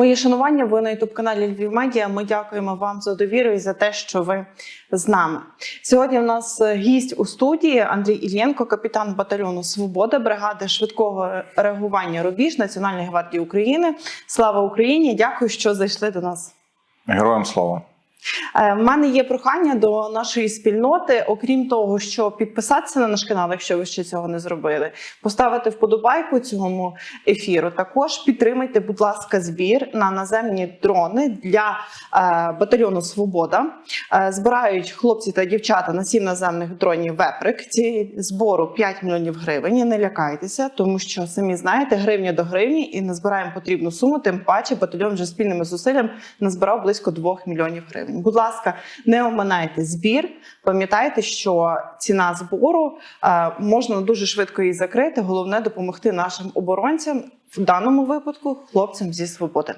Мої шанування, ви на youtube каналі Львів Медіа. Ми дякуємо вам за довіру і за те, що ви з нами. Сьогодні в нас е, гість у студії Андрій Ільєнко, капітан батальйону Свобода, бригади швидкого реагування Рубіж Національної гвардії України. Слава Україні! Дякую, що зайшли до нас. Героям слава. Е, В мене є прохання до нашої спільноти, окрім того, що підписатися на наш канал, якщо ви ще цього не зробили, поставити вподобайку цьому ефіру. Також підтримайте, будь ласка, збір на наземні дрони для е, батальйону Свобода. Е, збирають хлопці та дівчата на сім наземних дронів Веприк. Ці збору 5 мільйонів гривень. Не лякайтеся, тому що самі знаєте, гривня до гривні і назбираємо потрібну суму. Тим паче батальйон вже спільними зусиллями назбирав близько 2 мільйонів гривень. Будь ласка, не оминайте збір. Пам'ятайте, що ціна збору е, можна дуже швидко її закрити. Головне допомогти нашим оборонцям в даному випадку хлопцям зі свободи.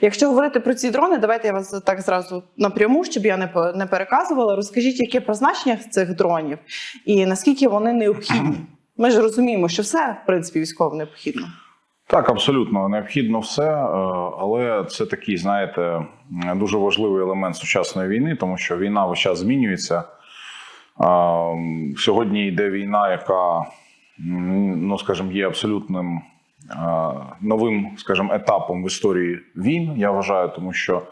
Якщо говорити про ці дрони, давайте я вас так зразу напряму, щоб я не не переказувала. Розкажіть, яке призначення цих дронів і наскільки вони необхідні. Ми ж розуміємо, що все в принципі військово необхідно. Так, абсолютно необхідно все, е, але це такий, знаєте, дуже важливий елемент сучасної війни, тому що війна весь час змінюється. Сьогодні йде війна, яка, ну скажімо, є абсолютним новим, скажімо, етапом в історії війн. Я вважаю, тому що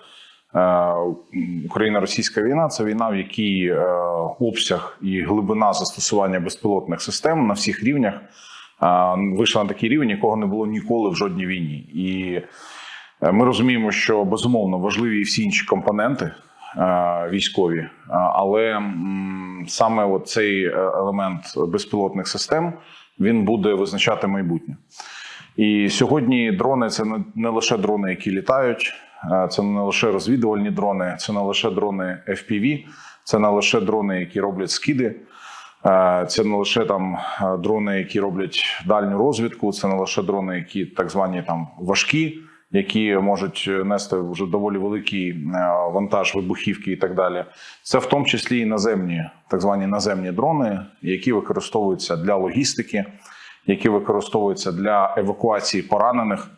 е, Україно-російська війна це війна, в якій е, обсяг і глибина застосування безпілотних систем на всіх рівнях вийшла на такий рівень, якого не було ніколи в жодній війні. І е, ми розуміємо, що безумовно важливі і всі інші компоненти е, військові, але саме цей е, елемент безпілотних систем він буде визначати майбутнє. І сьогодні дрони це не- лише дрони, які літають, це не лише розвідувальні дрони, це не лише дрони FPV, це не лише дрони, які роблять скиди. Е, Це не лише там е, дрони, які роблять дальню розвідку, це не лише дрони, які так звані там важкі, які можуть нести вже доволі великий е, вантаж вибухівки і так далі. Це в тому числі і наземні, так звані наземні дрони, які використовуються для логістики, які використовуються для евакуації поранених,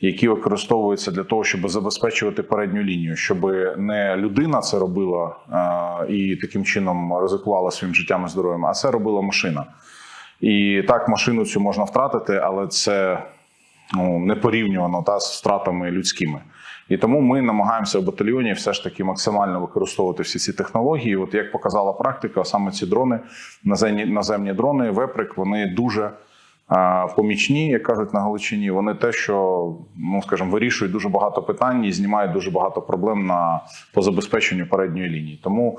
які використовуються для того, щоб забезпечувати передню лінію, щоб не людина це робила і таким чином ризикувала своїм життям і здоров'ям, а це робила машина. І так, машину цю можна втратити, але це ну, не порівнювано та, з втратами людськими. І тому ми намагаємося в батальйоні все ж таки максимально використовувати всі ці технології. От як показала практика, саме ці дрони, наземні, наземні дрони, веприк, вони дуже помічні, як кажуть на Галичині. Вони те, що ну скажімо, вирішують дуже багато питань і знімають дуже багато проблем на по забезпеченню передньої лінії. Тому,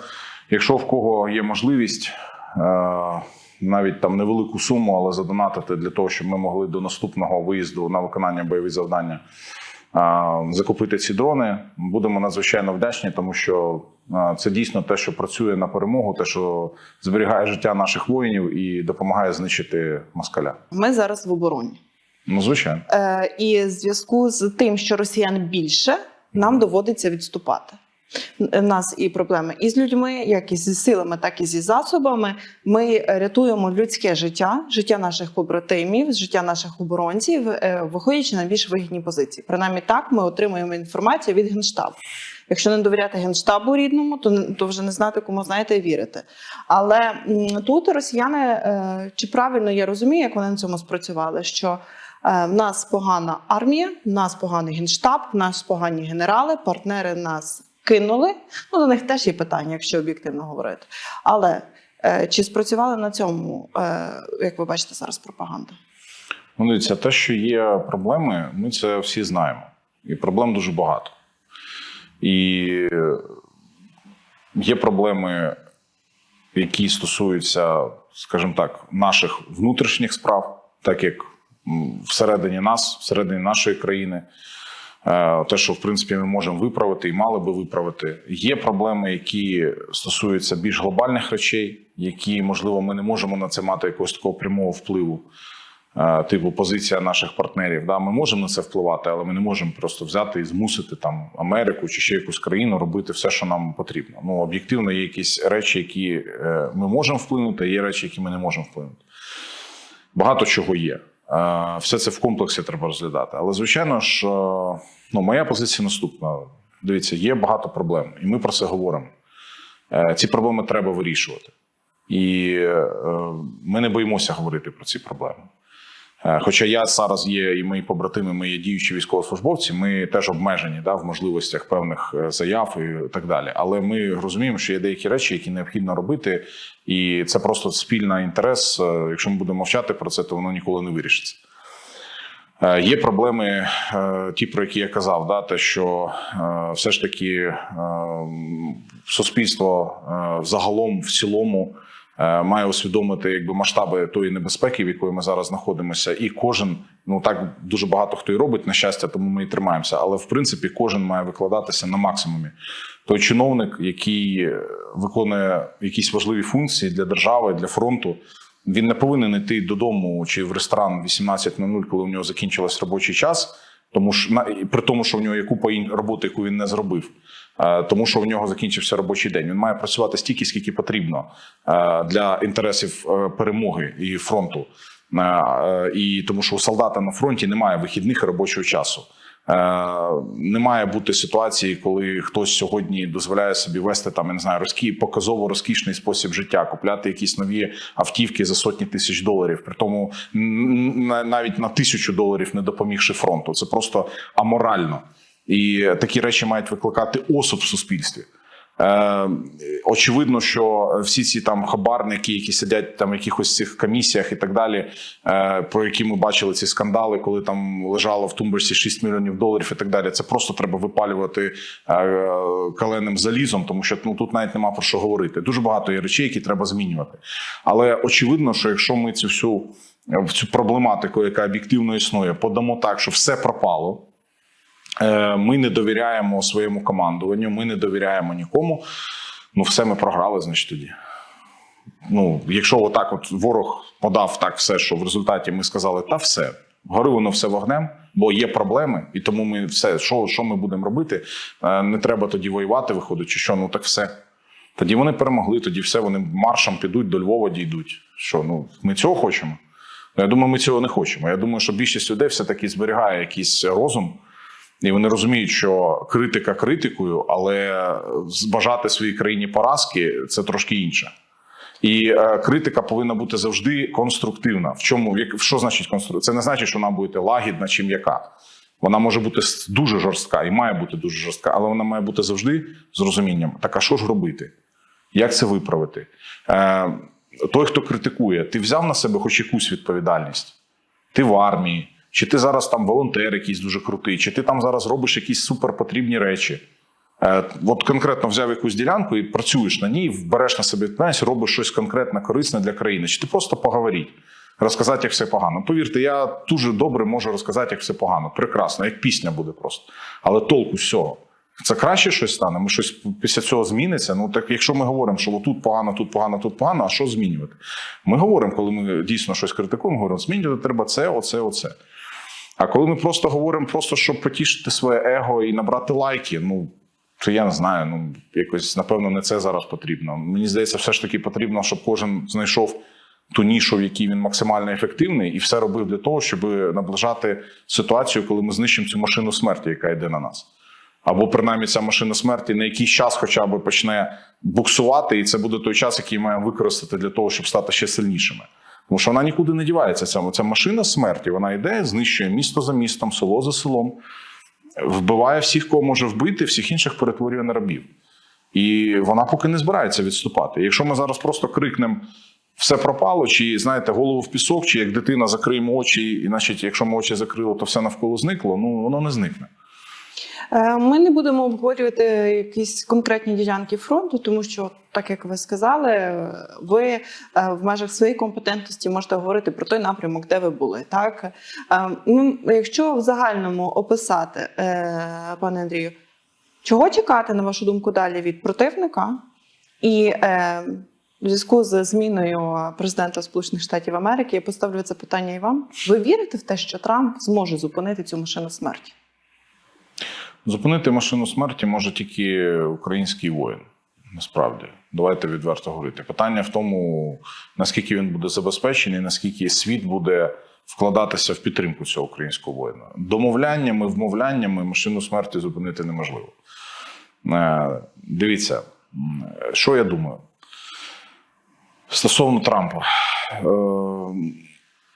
якщо в кого є можливість. е, навіть там невелику суму, але задонатити для того, щоб ми могли до наступного виїзду на виконання бойових завдання закупити ці дрони. Будемо надзвичайно вдячні, тому що це дійсно те, що працює на перемогу, те, що зберігає життя наших воїнів і допомагає знищити москаля. Ми зараз в обороні. Ну, звичайно. Е, і в зв'язку з тим, що росіян більше, нам доводиться відступати. У нас і проблеми і з людьми, як і зі силами, так і зі засобами. Ми рятуємо людське життя, життя наших побратимів, життя наших оборонців, е, виходячи на більш вигідні позиції. Принаймні так ми отримуємо інформацію від генштабу. Якщо не довіряти генштабу рідному, то, то вже не знати, кому знаєте вірити. Але тут росіяни, е, чи правильно я розумію, як вони на цьому спрацювали, що Е, В нас погана армія, в нас поганий генштаб, в нас погані генерали, партнери нас кинули. Ну, до них теж є питання, якщо об'єктивно говорити. Але е, чи спрацювали на цьому, е, як ви бачите, зараз пропаганда? Ну, дивіться, те, що є проблеми, ми це всі знаємо. І проблем дуже багато. І е, є проблеми, які стосуються, скажімо так, наших внутрішніх справ, так як всередині нас, всередині нашої країни. Е, Те, що в принципі ми можемо виправити і мали би виправити. Є проблеми, які стосуються більш глобальних речей, які, можливо, ми не можемо на це мати якогось такого прямого впливу е, типу позиція наших партнерів. Да, ми можемо на це впливати, але ми не можемо просто взяти і змусити там Америку чи ще якусь країну робити все, що нам потрібно. Ну об'єктивно є якісь речі, які е, ми можемо вплинути, а є речі, які ми не можемо вплинути. Багато чого є. Е, Все це в комплексі треба розглядати. Але, звичайно ж, е, ну, моя позиція наступна. Дивіться, є багато проблем, і ми про це говоримо. Е, Ці проблеми треба вирішувати. І ми не боїмося говорити про ці проблеми. Е, Хоча я зараз є, і мої побратими, ми є діючі військовослужбовці, ми теж обмежені да, в можливостях певних е, заяв і так далі. Але ми розуміємо, що є деякі речі, які необхідно робити, і це просто спільний інтерес. Е, Якщо ми будемо мовчати про це, то воно ніколи не вирішиться. Є проблеми, ті, про які я казав, да, те, що все ж таки суспільство загалом в цілому має усвідомити якби масштаби тої небезпеки, в якої ми зараз знаходимося, і кожен ну так дуже багато хто і робить на щастя, тому ми і тримаємося. Але в принципі кожен має викладатися на максимумі. Той чиновник, який е, виконує якісь важливі функції для держави, для фронту, він не повинен йти додому чи в ресторан 18.00, коли у нього закінчився робочий час, тому що при тому, що в нього є купа роботи, яку він не зробив. Е, Тому що в нього закінчився робочий день. Він має працювати стільки, скільки потрібно е, для інтересів е, перемоги і фронту. І тому, що у солдата на фронті немає вихідних і робочого часу. Не має бути ситуації, коли хтось сьогодні дозволяє собі вести там, я не знаю, розкі, показово розкішний спосіб життя, купляти якісь нові автівки за сотні тисяч доларів, при тому на- навіть на тисячу доларів не допомігши фронту. Це просто аморально. І такі речі мають викликати осуд в суспільстві. Е, очевидно, що всі ці там хабарники, які сидять там в якихось цих комісіях і так далі, е, про які ми бачили ці скандали, коли там лежало в тумбурсі 6 мільйонів доларів і так далі. Це просто треба випалювати е, каленим залізом, тому що ну тут навіть нема про що говорити. Дуже багато є речей, які треба змінювати. Але очевидно, що якщо ми цю всю цю проблематику, яка об'єктивно існує, подамо так, що все пропало. Е, Ми не довіряємо своєму командуванню, ми не довіряємо нікому. Ну, все ми програли, значить тоді. Ну, якщо отак, от ворог подав так все, що в результаті ми сказали, та все, гори воно все вогнем, бо є проблеми, і тому ми все, що, що ми будемо робити, Е, не треба тоді воювати, виходить, чи що, ну так все. Тоді вони перемогли, тоді все, вони маршем підуть до Львова, дійдуть. Що, ну, ми цього хочемо? Ну, я думаю, ми цього не хочемо. Я думаю, що більшість людей все-таки зберігає якийсь розум. І вони розуміють, що критика критикою, але бажати своїй країні поразки це трошки інше. І е, критика повинна бути завжди конструктивна. В чому як- що значить конструктивна? Це не значить, що вона буде лагідна чи м'яка. Вона може бути дуже жорстка і має бути дуже жорстка, але вона має бути завжди з розумінням. Так а що ж робити? Як це виправити? Е, той, хто критикує, ти взяв на себе хоч якусь відповідальність ти в армії, чи ти зараз там волонтер якийсь дуже крутий, чи ти там зараз робиш якісь суперпотрібні речі. Е, от конкретно взяв якусь ділянку і працюєш на ній, береш на себе відповідальність, робиш щось конкретно корисне для країни, чи ти просто поговоріть, розказати, як все погано. Повірте, я дуже добре можу розказати, як все погано. Прекрасно, як пісня буде просто. Але толку з. Це краще щось стане. Ми щось після цього зміниться. Ну так, якщо ми говоримо, що тут погано, тут погано, тут погано, а що змінювати? Ми говоримо, коли ми дійсно щось критикуємо, говоримо, змінювати треба це, оце, оце. А коли ми просто говоримо, просто щоб потішити своє его і набрати лайки, ну то я не знаю. Ну якось напевно не це зараз потрібно. Мені здається, все ж таки потрібно, щоб кожен знайшов ту нішу, в якій він максимально ефективний, і все робив для того, щоб наближати ситуацію, коли ми знищимо цю машину смерті, яка йде на нас. Або принаймні ця машина смерті на якийсь час хоча б почне буксувати, і це буде той час, який маємо використати для того, щоб стати ще сильнішими. Тому що вона нікуди не дівається. Ця, ця машина смерті, вона йде, знищує місто за містом, село за селом, вбиває всіх, кого може вбити, всіх інших перетворює на рабів. І вона поки не збирається відступати. Якщо ми зараз просто крикнемо все пропало, чи знаєте, голову в пісок, чи як дитина закриємо очі, і значить, якщо ми очі закрили, то все навколо зникло, ну воно не зникне. Е, Ми не будемо обговорювати якісь конкретні ділянки фронту, тому що, так як ви сказали, ви е, в межах своєї компетентності можете говорити про той напрямок, де ви були. Так Е, ну, якщо в загальному описати, пане Андрію, чого чекати, на вашу думку, далі від противника? І в зв'язку з зміною президента Сполучених Штатів Америки я поставлю це питання і вам. Ви вірите в те, що Трамп зможе зупинити цю машину смерті? Зупинити машину смерті може тільки український воїн. Насправді, давайте відверто говорити. Питання в тому, наскільки він буде забезпечений, наскільки світ буде вкладатися в підтримку цього українського воїна. Домовляннями, вмовляннями машину смерті зупинити неможливо. Е, Дивіться, що я думаю стосовно Трампа. Е,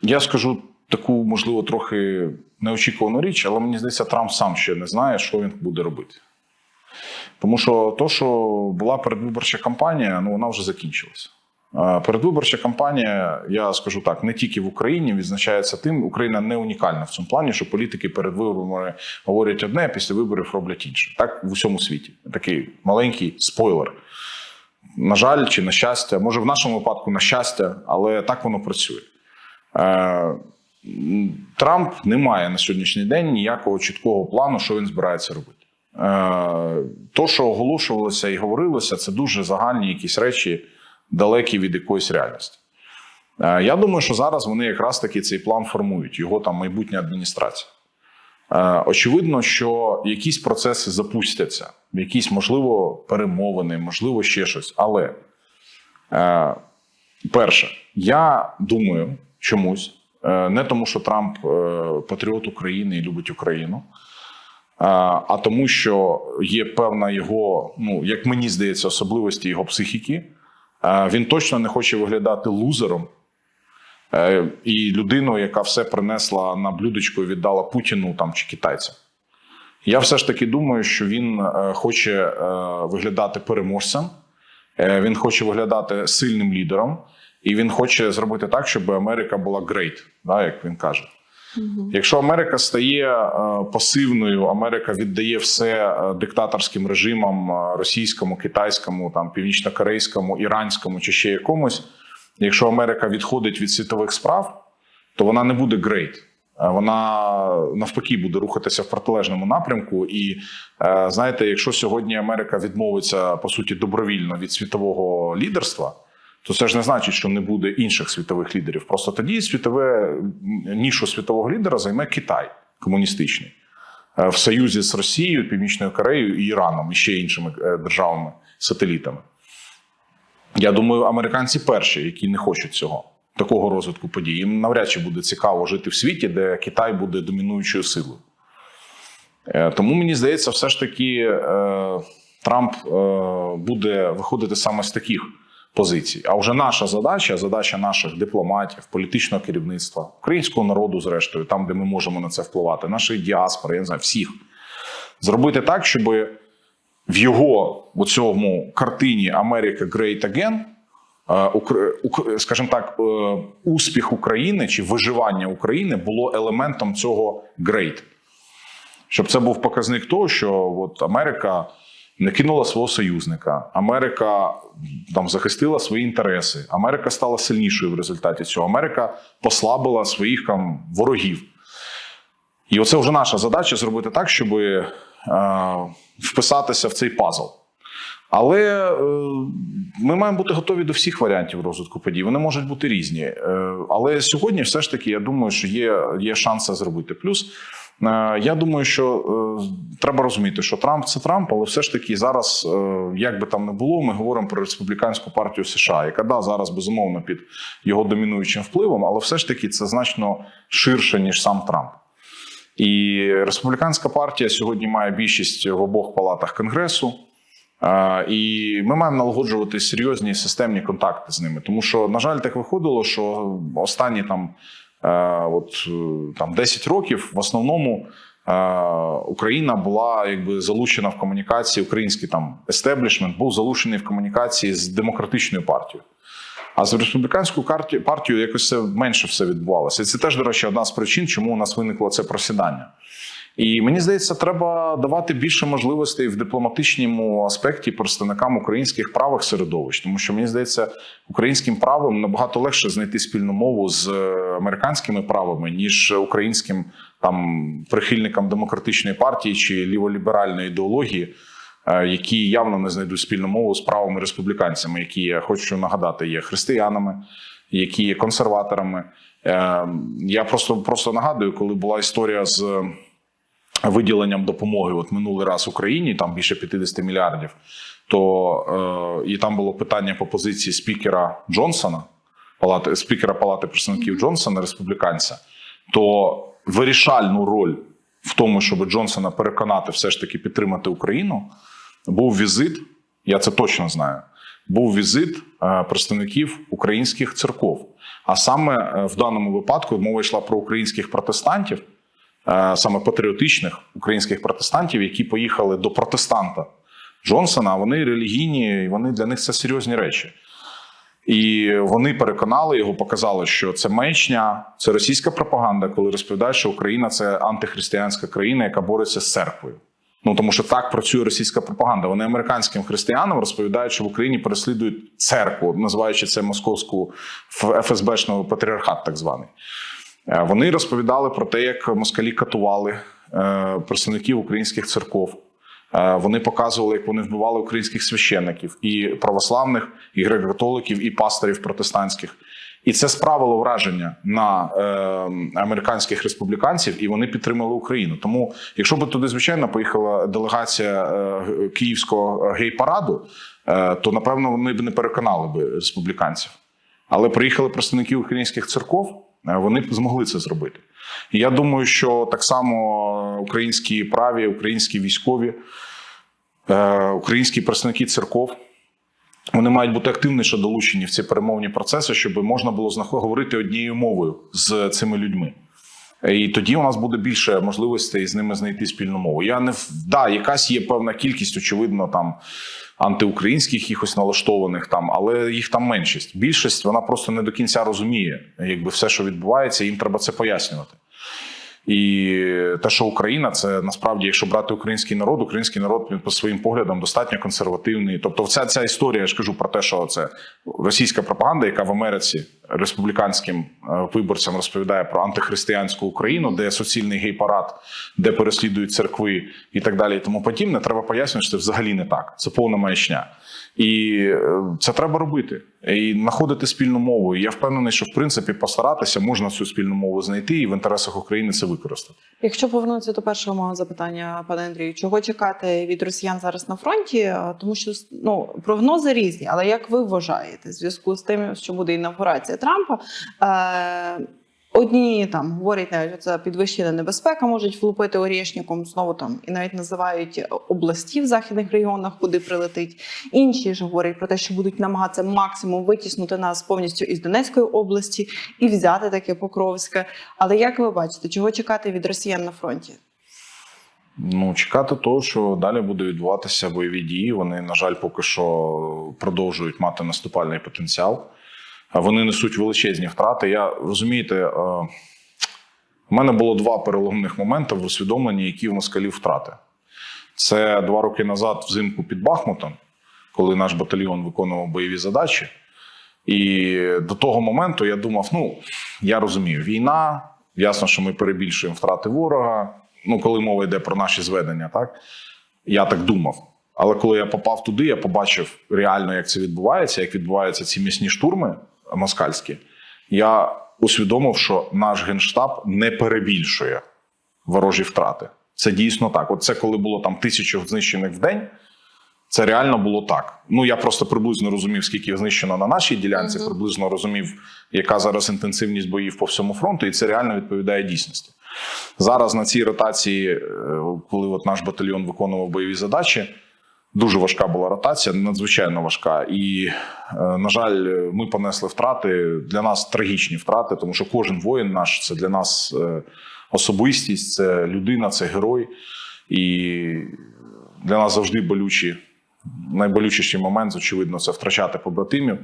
Я скажу таку, можливо, трохи неочікувану річ, але мені здається, Трамп сам ще не знає, що він буде робити. Тому що то, що була передвиборча кампанія, ну вона вже закінчилася. Е, Передвиборча кампанія, я скажу так, не тільки в Україні відзначається тим, Україна не унікальна в цьому плані, що політики перед виборами говорять одне, а після виборів роблять інше. Так в усьому світі. Такий маленький спойлер. На жаль, чи на щастя, може в нашому випадку на щастя, але так воно працює. Трамп не має на сьогоднішній день ніякого чіткого плану, що він збирається робити. Е, То, що оголошувалося і говорилося, це дуже загальні якісь речі, далекі від якоїсь реальності. Е, Я думаю, що зараз вони якраз таки цей план формують, його там майбутня адміністрація. Е, Очевидно, що якісь процеси запустяться, якісь, можливо, перемовини, можливо, ще щось. Але перше, я думаю, чомусь, не тому, що Трамп е, патріот України і любить Україну, е, а тому, що є певна його, ну як мені здається, особливості його психіки. Е, Він точно не хоче виглядати лузером. Е, і людиною, яка все принесла на блюдечко і віддала Путіну там чи китайцям. Я все ж таки думаю, що він е, хоче е, виглядати переможцем, е, він хоче виглядати сильним лідером, і він хоче зробити так, щоб Америка була great, да, як він каже. Якщо Америка стає е, пасивною, Америка віддає все е, диктаторським режимам е, російському, китайському, там північно-корейському, іранському чи ще якомусь. Якщо Америка відходить від світових справ, то вона не буде. Е, Вона навпаки буде рухатися в протилежному напрямку. І знаєте, якщо сьогодні Америка відмовиться по суті добровільно від світового лідерства, то це ж не значить, що не буде інших світових лідерів. Просто тоді світове нішу світового лідера займе Китай комуністичний е, в союзі з Росією, Північною Кореєю і Іраном і ще іншими е, державами-сателітами. Я думаю, американці перші, які не хочуть цього, такого розвитку подій. Їм навряд чи буде цікаво жити в світі, де Китай буде домінуючою силою. Е, Тому мені здається, все ж таки Трамп буде виходити саме з таких позицій. А вже наша задача, задача наших дипломатів, політичного керівництва, українського народу, зрештою, там, де ми можемо на це впливати, нашої діаспори, я не знаю, всіх, зробити так, щоб в його у цьому картині Америка Great Again, е, скажімо так, е, успіх України чи виживання України було елементом цього great. Щоб це був показник того, що от Америка не кинула свого союзника, Америка там захистила свої інтереси, Америка стала сильнішою в результаті цього. Америка послабила своїх там ворогів. І оце вже наша задача зробити так, щоб е, вписатися в цей пазл. Але е, ми маємо бути готові до всіх варіантів розвитку подій. Вони можуть бути різні. Е, але сьогодні, все ж таки, я думаю, що є, є шанс це зробити. Плюс я думаю, що е, треба розуміти, що Трамп це Трамп, але все ж таки зараз, е, як би там не було, ми говоримо про республіканську партію США, яка да, зараз безумовно під його домінуючим впливом, але все ж таки це значно ширше, ніж сам Трамп. І республіканська партія сьогодні має більшість в обох палатах конгресу. Е, І ми маємо налагоджувати серйозні системні контакти з ними. Тому що, на жаль, так виходило, що останні там, е, от, е, там 10 років в основному е, Україна була якби залучена в комунікації, український там естеблішмент був залучений в комунікації з демократичною партією. А з республіканською партією якось це менше все відбувалося. Це теж, до речі, одна з причин, чому у нас виникло це просідання. І мені здається, треба давати більше можливостей в дипломатичному аспекті представникам українських правих середовищ, тому що мені здається, українським правом набагато легше знайти спільну мову з е, американськими правами, ніж українським там прихильникам демократичної партії чи ліволіберальної ідеології, е, які явно не знайдуть спільну мову з правими республіканцями, які я хочу нагадати, є християнами, які є консерваторами. Е, Я просто, просто нагадую, коли була історія з виділенням допомоги от минулий раз Україні, там більше 50 мільярдів, то е, і там було питання по позиції спікера Джонсона. палати спікера Палати представників Джонсона, республіканця, то вирішальну роль в тому, щоб Джонсона переконати все ж таки підтримати Україну, був візит. Я це точно знаю. Був візит е, представників українських церков. А саме е, в даному випадку мова йшла про українських протестантів, саме патріотичних українських протестантів, які поїхали до протестанта Джонсона. Вони релігійні, і вони для них це серйозні речі. І вони переконали його, показали, що це маячня, це російська пропаганда, коли розповідають, що Україна це антихристиянська країна, яка бореться з церквою. Ну тому що так працює російська пропаганда. Вони американським християнам розповідають, що в Україні переслідують церкву, називаючи це московську ФСБшного патріархат, так званий. Е, Вони розповідали про те, як москалі катували е, представників українських церков. Е, Вони показували, як вони вбивали українських священників, і православних, і греко-католиків, і пасторів протестантських. І це справило враження на е, американських республіканців, і вони підтримали Україну. Тому, якщо б туди, звичайно, поїхала делегація е, київського гей-параду, е, то напевно вони б не переконали б республіканців. Але приїхали представники українських церков, е, вони змогли це зробити. І я думаю, що так само українські праві, українські військові, е, українські представники церков. Вони мають бути активніше долучені в ці перемовні процеси, щоб можна було говорити однією мовою з цими людьми. І тоді у нас буде більше можливостей з ними знайти спільну мову. Я не да, якась є певна кількість, очевидно, там антиукраїнських якихось налаштованих там, але їх там меншість. Більшість вона просто не до кінця розуміє, якби все, що відбувається, їм треба це пояснювати. І те, що Україна, це насправді, якщо брати український народ, український народ він по своїм поглядам достатньо консервативний. Тобто, вся ця історія, я ж кажу про те, що це російська пропаганда, яка в Америці республіканським е, виборцям розповідає про антихристиянську Україну, де суцільний гей-парад, де переслідують церкви і так далі, і тому подібне. Треба пояснювати, що це взагалі не так. Це повна маячня. І е, це треба робити і знаходити спільну мову. Я впевнений, що в принципі постаратися можна цю спільну мову знайти і в інтересах України це використати. Якщо повернутися до першого мого запитання, пане Андрію, чого чекати від росіян зараз на фронті? Е, Тому що ну прогнози різні, але як ви вважаєте, в зв'язку з тим, що буде інавгурація Трампа? Е- Одні там говорять навіть, це підвищена небезпека, можуть влупити орішником знову там і навіть називають області в західних регіонах, куди прилетить. Інші ж говорять про те, що будуть намагатися максимум витіснути нас повністю із Донецької області і взяти таке Покровське. Але як ви бачите, чого чекати від росіян на фронті? Ну, чекати того, що далі буде відбуватися бойові дії. Вони, на жаль, поки що продовжують мати наступальний потенціал. Вони несуть величезні втрати. Я розумієте, е, у мене було два переломних моменти в усвідомленні, які в москалів втрати. Це два роки назад, взимку під Бахмутом, коли наш батальйон виконував бойові задачі. І до того моменту я думав: ну, я розумію, війна, ясно, що ми перебільшуємо втрати ворога. Ну, коли мова йде про наші зведення, так я так думав. Але коли я попав туди, я побачив реально, як це відбувається, як відбуваються ці м'ясні штурми москальські. Я усвідомив, що наш генштаб не перебільшує ворожі втрати. Це дійсно так. От це коли було там тисячу знищених в день. Це реально було так. Ну я просто приблизно розумів, скільки знищено на нашій ділянці, Мгм. приблизно розумів, яка зараз інтенсивність боїв по всьому фронту, і це реально відповідає дійсності. Зараз на цій ротації, е, коли от наш батальйон виконував бойові задачі, дуже важка була ротація, надзвичайно важка. І, е, на жаль, ми понесли втрати. Для нас трагічні втрати, тому що кожен воїн наш це для нас е, особистість, це людина, це герой. І для нас завжди болючі. Найболючіший момент, очевидно, це втрачати побратимів.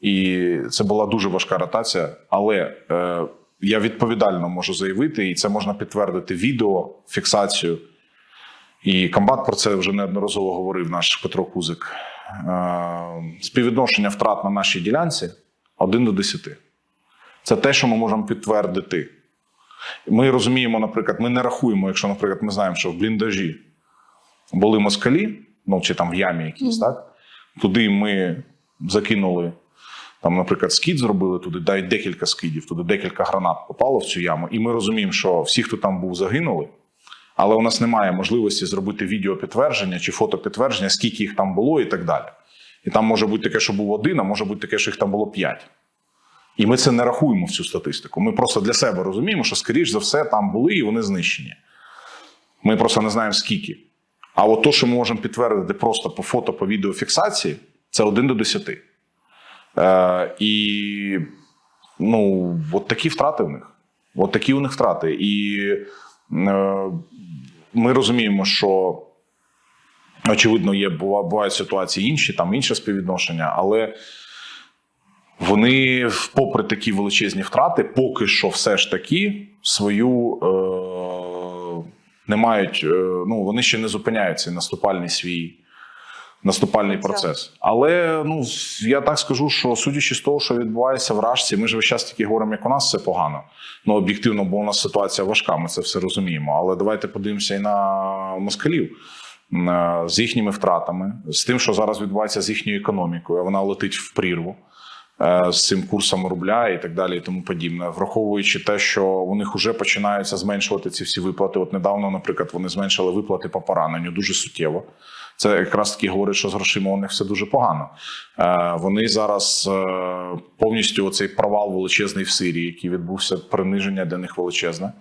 І це була дуже важка ротація. Але е, я відповідально можу заявити, і це можна підтвердити відео, фіксацію. І комбат про це вже неодноразово говорив наш Петро Кузик. Е, співвідношення втрат на нашій ділянці 1 до 10. Це те, що ми можемо підтвердити. Ми розуміємо, наприклад, ми не рахуємо, якщо, наприклад, ми знаємо, що в бліндажі були москалі, ну чи там в ямі якісь, так? Туди ми закинули, там, наприклад, скид зробили туди, дай декілька скидів, туди декілька гранат попало в цю яму. І ми розуміємо, що всі, хто там був, загинули. Але у нас немає можливості зробити відеопідтвердження чи фотопідтвердження, скільки їх там було і так далі. І там може бути таке, що був один, а може бути таке, що їх там було п'ять. І ми це не рахуємо в цю статистику. Ми просто для себе розуміємо, що, скоріш за все, там були і вони знищені. Ми просто не знаємо скільки. А от то, що ми можемо підтвердити просто по фото, по відеофіксації, це 1 до 10. Е, і ну, от такі втрати в них. От такі у них втрати. І ми розуміємо, що очевидно, є бувають ситуації інші, там інше співвідношення, але вони, попри такі величезні втрати, поки що все ж таки свою е, не мають. Е, ну, вони ще не зупиняють цей наступальний свій. Наступальний Це- процес. Але ну я так скажу, що судячи з того, що відбувається в Рашці, ми ж весь час тільки говоримо, як у нас все погано. Ну об'єктивно, бо у нас ситуація важка, ми це все розуміємо. Але давайте подивимося і на москалів е, з їхніми втратами, з тим, що зараз відбувається з їхньою економікою. Вона летить в прірву з цим курсом рубля і так далі, і тому подібне. Враховуючи те, що у них вже починаються зменшувати ці всі виплати. От недавно, наприклад, вони зменшили виплати по пораненню дуже суттєво. Це якраз таки говорить, що з грошима у них все дуже погано. Е, Вони зараз е, повністю оцей провал величезний в Сирії, який відбувся, приниження для них величезне,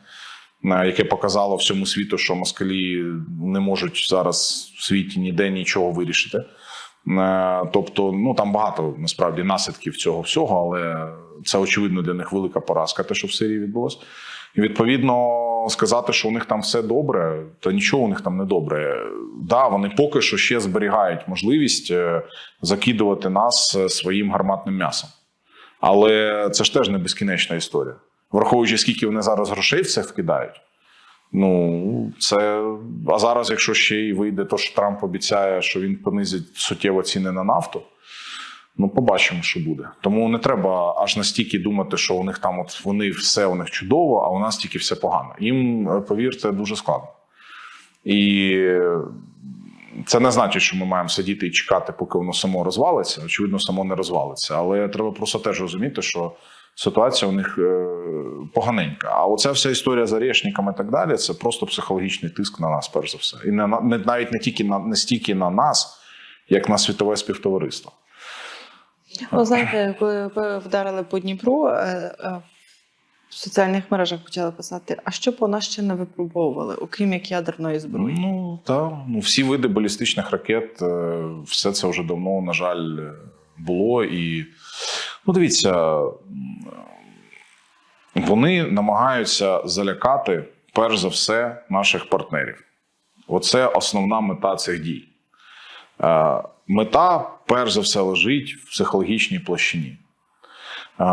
е, яке показало всьому світу, що москалі не можуть зараз в світі ніде нічого вирішити. Е, Тобто, ну там багато насправді наслідків цього всього, але це очевидно для них велика поразка, те, що в Сирії відбулося. І відповідно сказати, що у них там все добре, то нічого у них там не добре. Да, вони поки що ще зберігають можливість е, закидувати нас е, своїм гарматним м'ясом. Але це ж теж не безкінечна історія. Враховуючи, скільки вони зараз грошей в це вкидають. Ну, це. А зараз, якщо ще й вийде, то що Трамп обіцяє, що він понизить суттєво ціни на нафту. Ну, побачимо, що буде. Тому не треба аж настільки думати, що у них там от вони все у них чудово, а у нас тільки все погано. Їм, е, повірте, дуже складно. І це не значить, що ми маємо сидіти і чекати, поки воно само розвалиться. Очевидно, само не розвалиться. Але треба просто теж розуміти, що ситуація у них е, поганенька. А оця вся історія з Орешником і так далі це просто психологічний тиск на нас, перш за все. І не, не навіть не тільки на не стільки на нас, як на світове співтовариство. Ну, знаєте, коли ви вдарили по Дніпру, е, е, в соціальних мережах почали писати, а що по нас ще не випробовували, окрім як ядерної зброї. Ну так, ну всі види балістичних ракет, все це вже давно, на жаль, було. І ну, дивіться, вони намагаються залякати перш за все наших партнерів. Оце основна мета цих дій. Е, Мета, перш за все, лежить в психологічній площині. Е,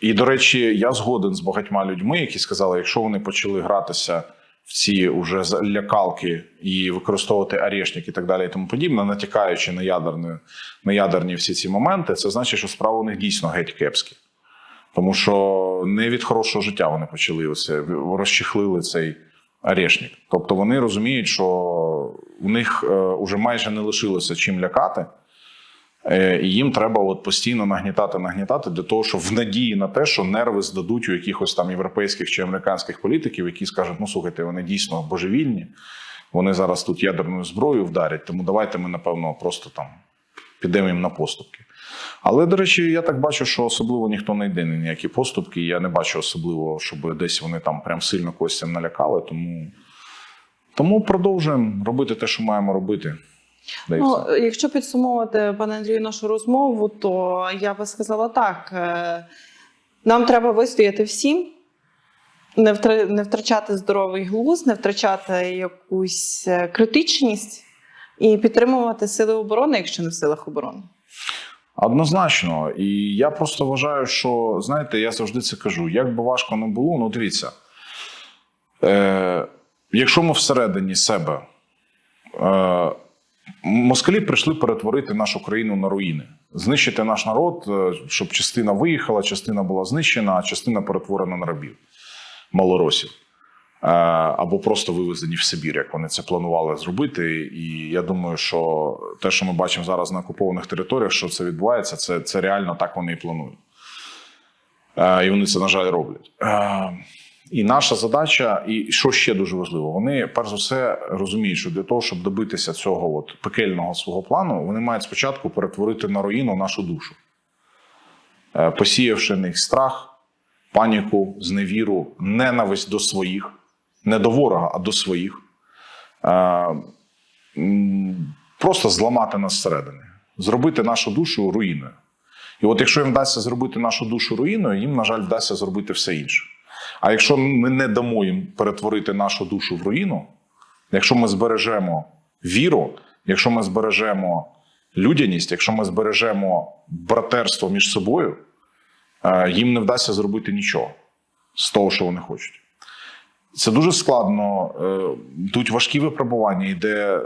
І, до речі, я згоден з багатьма людьми, які сказали, якщо вони почали гратися в ці уже лякалки і використовувати арешник і так далі, і тому подібне, натякаючи на ядерні, на ядерні всі ці моменти, це значить, що справа у них дійсно геть кепські. Тому що не від хорошого життя вони почали оце, розчехлили цей арешник. Тобто вони розуміють, що у них е, вже майже не лишилося чим лякати. Е, І їм треба от постійно нагнітати, нагнітати для того, щоб в надії на те, що нерви здадуть у якихось там європейських чи американських політиків, які скажуть: ну слухайте, вони дійсно божевільні, вони зараз тут ядерною зброєю вдарять, тому давайте ми, напевно, просто там підемо їм на поступки. Але, до речі, я так бачу, що особливо ніхто не йде на ніякі поступки. Я не бачу особливо, щоб десь вони там прям сильно когось налякали. Тому, тому продовжуємо робити те, що маємо робити. Ну, якщо підсумовувати, пане Андрію, нашу розмову, то я би сказала так: е, нам треба вистояти всім, не втрачати здоровий глузд, не втрачати якусь е, критичність і підтримувати сили оборони, якщо не в силах оборони. Однозначно. І я просто вважаю, що знаєте, я завжди це кажу: як би важко не було, ну дивіться, е, якщо ми всередині себе, е, москалі прийшли перетворити нашу країну на руїни, знищити наш народ, е, щоб частина виїхала, частина була знищена, а частина перетворена на рабів малоросів. Е, Або просто вивезені в Сибір, як вони це планували зробити. І я думаю, що те, що ми бачимо зараз на окупованих територіях, що це відбувається, це, це реально так вони і планують. Е, І вони це, на жаль, роблять. І наша задача, і що ще дуже важливо, вони перш за все розуміють, що для того, щоб добитися цього от пекельного свого плану, вони мають спочатку перетворити на руїну нашу душу. е, посіявши в них страх, паніку, зневіру, ненависть до своїх, не до ворога, а до своїх. Е, Просто зламати нас зсередини, зробити нашу душу руїною. І от якщо їм вдасться зробити нашу душу руїною, їм, на жаль, вдасться зробити все інше. А якщо ми не дамо їм перетворити нашу душу в руїну, якщо ми збережемо віру, якщо ми збережемо людяність, якщо ми збережемо братерство між собою, е, їм не вдасться зробити нічого з того, що вони хочуть. Це дуже складно. е, Тут важкі випробування, йде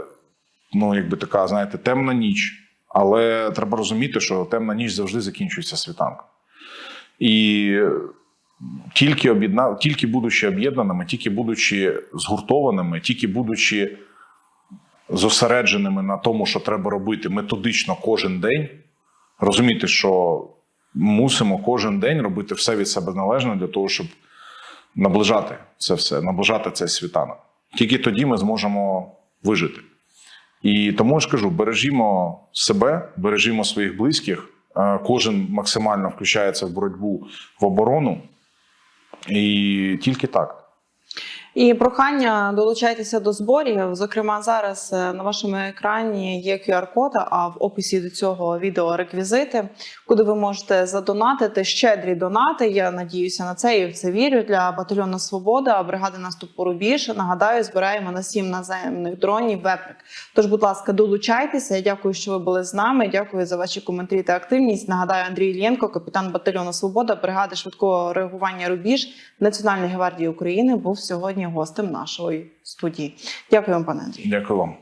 ну, якби така, знаєте, темна ніч. Але треба розуміти, що темна ніч завжди закінчується світанком. І тільки об'єдна, тільки будучи об'єднаними, тільки будучи згуртованими, тільки будучи зосередженими на тому, що треба робити методично кожен день, розуміти, що мусимо кожен день робити все від себе належне для того, щоб наближати це все, наближати цей світанок. Тільки тоді ми зможемо вижити. І тому я ж кажу: бережімо себе, бережімо своїх близьких. Е, Кожен максимально включається в боротьбу в оборону. І тільки так. І прохання долучайтеся до зборів. Зокрема, зараз е, на вашому екрані є QR-код, а в описі до цього відео реквізити, куди ви можете задонатити щедрі донати. Я надіюся на це і в це вірю для батальйону Свобода, бригади наступу Рубіж. Нагадаю, збираємо на сім наземних дронів веприк. Тож, будь ласка, долучайтеся. Я дякую, що ви були з нами. Дякую за ваші коментарі та активність. Нагадаю, Андрій Ільєнко, капітан батальйону Свобода, бригади швидкого реагування Рубіж Національної гвардії України, був сьогодні гостем нашої студії. Дякую вам, пане Андрію. Дякую вам.